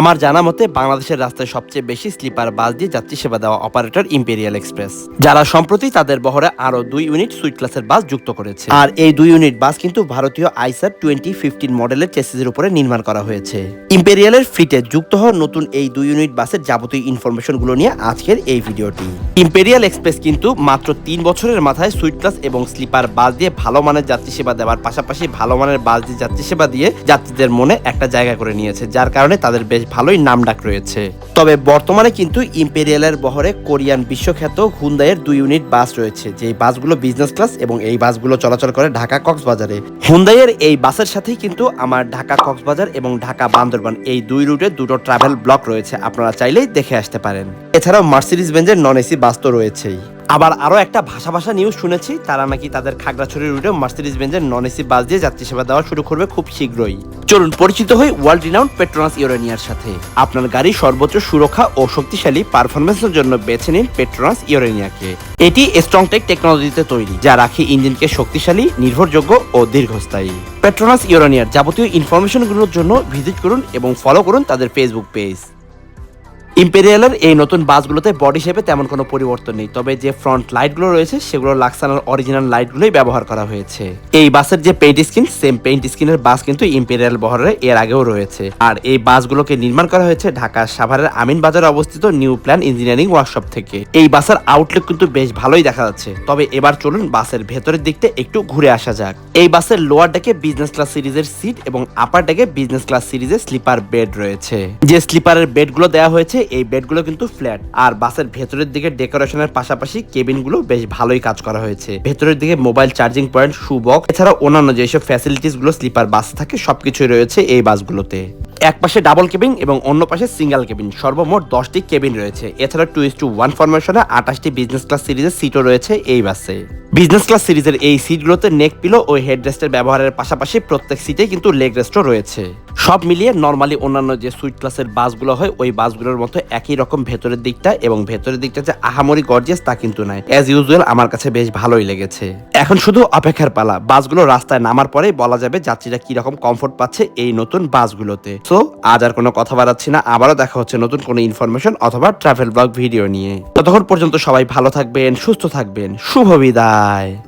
আমার জানা মতে, বাংলাদেশের রাস্তায় সবচেয়ে বেশি স্লিপার বাস দিয়ে যাত্রী সেবা দেওয়া অপারেটর ইম্পেরিয়াল এক্সপ্রেস, যারা সম্প্রতি তাদের বহরে আরও দুই ইউনিট সুইট ক্লাসের বাস যুক্ত করেছে। আর এই দুই ইউনিট বাস কিন্তু ভারতীয় আইসার টোয়েন্টি ফিফটিন মডেলের চেসিসের উপরে নির্মাণ করা হয়েছে। ইম্পেরিয়ালের ফ্লিটে যুক্ত হওয়া নতুন এই দুই ইউনিট বাসের যাবতীয় ইনফরমেশনগুলো নিয়ে আজকের এই ভিডিওটি। ইম্পেরিয়াল এক্সপ্রেস কিন্তু মাত্র তিন বছরের মাথায় সুইট ক্লাস এবং স্লিপার বাস দিয়ে ভালো মানের যাত্রী সেবা দেওয়ার পাশাপাশি ভালো মানের বাস দিয়ে যাত্রী সেবা দিয়ে যাত্রীদের মনে একটা জায়গা করে নিয়েছে, যার কারণে তাদের বেশ ভালোই নামডাক রয়েছে। তবে বর্তমানে কিন্তু ইম্পেরিয়ালের বহরে কোরিয়ান বিশ্বখ্যাত হুন্দাইয়ের দুই ইউনিট বাস রয়েছে, যেই বাসগুলো বিজনেস ক্লাস এবং এই বাসগুলো চলাচল করে ঢাকা কক্সবাজারে। হুন্দাইয়ের এই বাসের সাথেই কিন্তু আমার ঢাকা কক্সবাজার এবং ঢাকা বান্দরবান এই দুই রুটে দুটো ট্রাভেল ব্লক রয়েছে, আপনারা চাইলেই দেখে আসতে পারেন। এছাড়াও মার্সিডিজ বেঞ্জের নন এসি বাস তো রয়েছেই। আবার আরও একটা ভাষা ভাষা নিউজ শুনেছি, তারা নাকি তাদের খাগড়াছড়ি রুটে মার্সিডিজ বেঞ্জের নন এসি বাস দিয়ে যাত্রী সেবা দেওয়া শুরু করবে খুব শীঘ্রই। চলুন, পরিচিত হই ওয়ার্ল্ড রিনাউন্ড পেট্রোনাস ইউরেনিয়ার সাথে। আপনার গাড়ি সর্বোচ্চ সুরক্ষা ও শক্তিশালী পারফরমেন্সের জন্য বেছে নিন পেট্রোনাস ইউরেনিয়াকে এটি স্ট্রংটেক টেকনোলজিতে তৈরি, যা রাখে ইঞ্জিনকে শক্তিশালী, নির্ভরযোগ্য ও দীর্ঘস্থায়ী। পেট্রোনাস ইউরেনিয়ার যাবতীয় ইনফরমেশনগুলোর জন্য ভিজিট করুন এবং ফলো করুন তাদের ফেসবুক পেজ ইম্পেরিয়ালের এই নতুন বাসগুলোতে বডি শেপে তেমন কোনো পরিবর্তন নেই। তবে যে ফ্রন্ট লাইটগুলো রয়েছে, সেগুলো লাক্সানার অরিজিনাল লাইটগুলোই ব্যবহার করা হয়েছে। এই বাসের যে পেইন্ট স্কিন সেম পেইন্ট স্কিনের বাস কিন্তু ইম্পেরিয়াল বহরে এর আগেও রয়েছে। আর এই বাসগুলোকে নির্মাণ করা হয়েছে ঢাকার সাভারের আমিন বাজারে অবস্থিত নিউ প্ল্যান ইঞ্জিনিয়ারিং ওয়ার্কশপ থেকে। এই বাসের আউটলুক কিন্তু বেশ ভালোই দেখা যাচ্ছে। তবে এবার চলুন বাসের ভেতরের দিকটা একটু ঘুরে আসা যাক। এই বাসের লোয়ার ডেকে বিজনেস ক্লাস সিরিজের সিট এবং আপার ডেকে বিজনেস ক্লাস সিরিজের স্লিপার বেড রয়েছে। যে স্লিপারের বেডগুলো দেওয়া হয়েছে এই বেডগুলো কিন্তু ফ্ল্যাট। আর বাসের ভেতরের দিকে ডেকোরেশনের পাশাপাশি কেবিনগুলো বেশ ভালোই কাজ করা হয়েছে। ভেতরের দিকে mobile charging point, shoe box এছাড়া অন্যান্য যেসব ফ্যাসিলিটিসগুলো স্লিপার, বাস থাকে, সবকিছুই রয়েছে এই বাসগুলোতে। এক পাশে ডাবল কেবিন এবং অন্য পাশে সিঙ্গেল কেবিন। সর্বমোট দশটি কেবিন রয়েছে। এছাড়া টু ইস টু ওয়ান ফরমেশনে আঠাশটি বিজনেস ক্লাস সিরিজের সিটও রয়েছে এই বাসে। বিজনেস ক্লাস সিরিজের এই সিটগুলোতে নেক পিলো ও হেড রেস্টের ব্যবহারের পাশাপাশি প্রত্যেক সিটে কিন্তু লেগ রেস্টও রয়েছে। সব মিলিয়ে নর্মালি অন্যান্য যে সুইট ক্লাসের বাসগুলো হয়, ওই বাসগুলোর মতো একই রকম ভেতরের দিকটা এবং ভেতরের দিকটা যে আহামরি গর্জিয়াস তা কিন্তু নয় অ্যাজ ইউজুয়াল আমার কাছে বেশ ভালোই লেগেছে। এখন শুধু অপেক্ষার পালা, বাসগুলো রাস্তায় নামার পরেই বলা যাবে যাত্রীরা কি রকম কমফোর্ট পাচ্ছে এই নতুন বাসগুলোতে। সো আজ আর কোনো কথা বাড়াচ্ছি না, আবারও দেখা হচ্ছে নতুন কোনো ইনফরমেশন অথবা ট্রাভেল ব্লগ ভিডিও নিয়ে। ততক্ষণ পর্যন্ত সবাই ভালো থাকবেন, সুস্থ থাকবেন। শুভ বিদায়। bài.